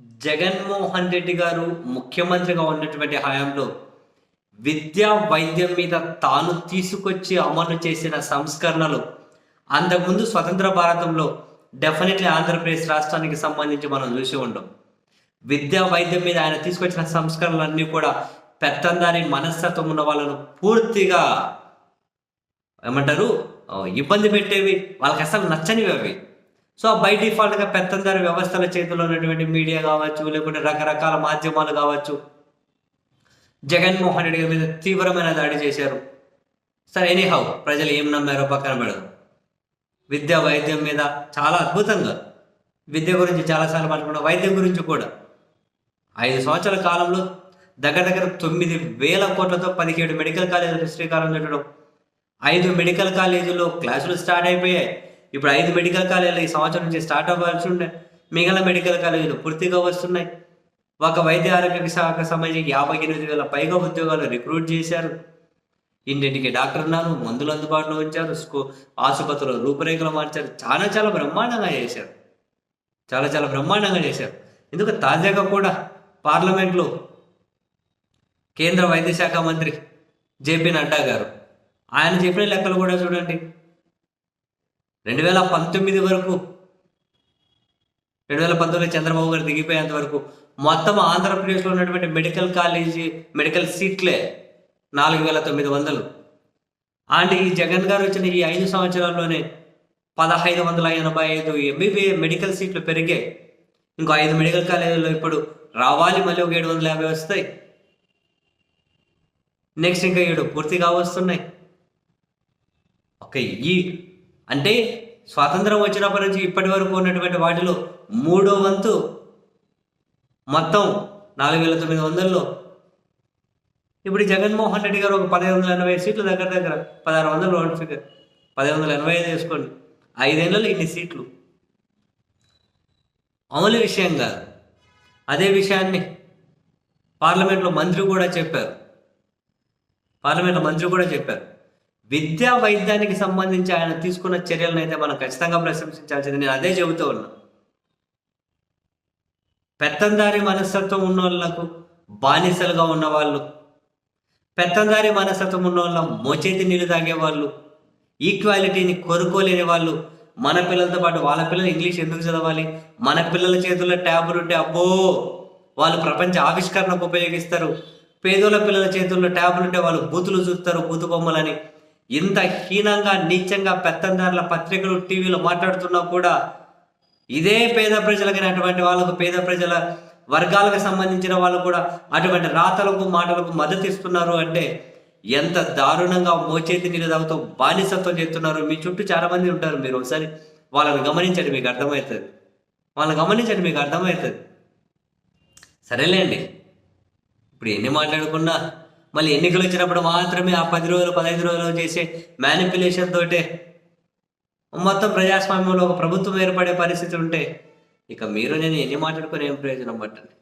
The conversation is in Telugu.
జగన్మోహన్ రెడ్డి గారు ముఖ్యమంత్రిగా ఉన్నటువంటి హయాంలో విద్యా వైద్యం మీద తాను తీసుకొచ్చి అమలు చేసిన సంస్కరణలు అంతకుముందు స్వతంత్ర భారతంలో డెఫినెట్లీ ఆంధ్రప్రదేశ్ రాష్ట్రానికి సంబంధించి మనం చూసి ఉండం. విద్యా వైద్యం మీద ఆయన తీసుకొచ్చిన సంస్కరణలన్నీ కూడా పెత్తందారి మనస్తత్వం ఉన్న వాళ్ళను పూర్తిగా ఏమంటారు ఇబ్బంది పెట్టేవి వాళ్ళకి అసలు నచ్చనివి అవి. సో బై డిఫాల్ట్గా పెత్తందారి వ్యవస్థల చేతిలో ఉన్నటువంటి మీడియా కావచ్చు లేకుంటే రకరకాల మాధ్యమాలు కావచ్చు జగన్మోహన్ రెడ్డి గారి మీద తీవ్రమైన దాడి చేశారు. సరే ఎనీహౌ ప్రజలు ఏం నమ్మారో పక్కన పెడదు. విద్య వైద్యం మీద చాలా అద్భుతంగా విద్య గురించి చాలాసార్లు మాట్లాడుకున్నాం వైద్యం గురించి కూడా. ఐదు సంవత్సరాల కాలంలో దగ్గర దగ్గర తొమ్మిది వేల కోట్లతో పదిహేడు మెడికల్ కాలేజీలకు శ్రీకారం చుట్టడం ఐదు మెడికల్ కాలేజీలో క్లాసులు స్టార్ట్ అయిపోయాయి. ఇప్పుడు ఐదు మెడికల్ కాలేజీలు ఈ సంవత్సరం నుంచి స్టార్ట్ అవ్వాల్సి ఉండే. మిగతా మెడికల్ కాలేజీలు పూర్తిగా వస్తున్నాయి. ఒక వైద్య ఆరోగ్య శాఖ సంబంధించి యాభై ఎనిమిది వేల పైగా ఉద్యోగాలు రిక్రూట్ చేశారు. ఇంటింటికి డాక్టర్ ఉన్నారు మందులు అందుబాటులో ఉంచారు స్కూ ఆసుపత్రులు రూపురేఖలు మార్చారు. చాలా చాలా బ్రహ్మాండంగా చేశారు. చాలా చాలా బ్రహ్మాండంగా చేశారు. ఎందుకు తాజాగా కూడా పార్లమెంట్లో కేంద్ర వైద్య శాఖ మంత్రి జేపీ నడ్డా గారు ఆయన చెప్పిన లెక్కలు కూడా చూడండి. రెండు వేల పంతొమ్మిది వరకు రెండు వేల పంతొమ్మిది చంద్రబాబు గారు దిగిపోయేంత వరకు మొత్తం ఆంధ్రప్రదేశ్లో ఉన్నటువంటి మెడికల్ కాలేజీ మెడికల్ సీట్లే నాలుగు వేల తొమ్మిది వందలు. అండ్ ఈ జగన్ గారు వచ్చిన ఈ ఐదు సంవత్సరాల్లోనే పదహైదు వందల ఎనభై ఐదు ఎంబీబీఏ మెడికల్ సీట్లు పెరిగాయి. ఇంకో ఐదు మెడికల్ కాలేజీల్లో ఇప్పుడు రావాలి మళ్ళీ ఒక ఏడు వందల యాభై వస్తాయి. నెక్స్ట్ ఇంకా ఏడు పూర్తిగా వస్తున్నాయి. ఓకే ఈ అంటే స్వాతంత్రం వచ్చినప్పటి నుంచి ఇప్పటి వరకు ఉన్నటువంటి వాటిలో మూడో వంతు మొత్తం నాలుగు వేల తొమ్మిది వందల్లో. ఇప్పుడు జగన్మోహన్ రెడ్డి గారు ఒక పదిహేను వందల ఎనభై సీట్లు దగ్గర దగ్గర పదహారు వందలు రౌండ్ ఫిగర్ పదిహేను వందల ఎనభై ఐదు వేసుకోండి. ఐదేళ్ళలో ఇన్ని సీట్లు. అమలు విషయం కాదు. అదే విషయాన్ని పార్లమెంట్లో మంత్రి కూడా చెప్పారు. పార్లమెంట్లో మంత్రి కూడా చెప్పారు. విద్యా వైద్యానికి సంబంధించి ఆయన తీసుకున్న చర్యలను అయితే మనం ఖచ్చితంగా ప్రశంసించాల్సింది. నేను అదే చెబుతూ ఉన్నా. పెత్తందారి మనస్తత్వం ఉన్న వాళ్ళకు బానిసలుగా ఉన్నవాళ్ళు పెత్తందారి మనస్తత్వం ఉన్న వాళ్ళ మోచేతి నీళ్ళు తాగే వాళ్ళు ఈక్వాలిటీని కోరుకోలేని వాళ్ళు మన పిల్లలతో పాటు వాళ్ళ పిల్లలు ఇంగ్లీష్ ఎందుకు చదవాలి? మన పిల్లల చేతుల్లో ట్యాబులు ఉంటే అబ్బో! వాళ్ళు ప్రపంచ ఆవిష్కరణకు ఉపయోగిస్తారు. పేదోళ్ళ పిల్లల చేతుల్లో ట్యాబ్లు ఉంటే వాళ్ళు బూతులు చూస్తారు బూతు బొమ్మలని. ఇంత హీనంగా నీచంగా పెత్తందారుల పత్రికలు టీవీలో మాట్లాడుతున్నా కూడా ఇదే పేద ప్రజలకి అటువంటి వాళ్ళకు పేద ప్రజల వర్గాలకు సంబంధించిన వాళ్ళు కూడా అటువంటి రాతలకు మాటలకు మద్దతు ఇస్తున్నారు అంటే ఎంత దారుణంగా మోచేతి నీళ్ళు తాగుతూ బానిసత్వం చేస్తున్నారు. మీ చుట్టూ చాలా మంది ఉంటారు మీరు ఒకసారి వాళ్ళని గమనించండి మీకు అర్థమవుతుంది. వాళ్ళని గమనించండి మీకు అర్థమవుతుంది. సరేలేండి. ఇప్పుడు ఎన్ని మాట్లాడుకున్నా మళ్ళీ ఎన్నికలు వచ్చినప్పుడు మాత్రమే ఆ పది రోజులు పదహైదు రోజులు చేసే మ్యానిపులేషన్ తోటే మొత్తం ప్రజాస్వామ్యంలో ఒక ప్రభుత్వం ఏర్పడే పరిస్థితి ఉంటే ఇక మీరు నేను ఎన్ని మాట్లాడుకునే ఏం ప్రయోజనం పట్టండి?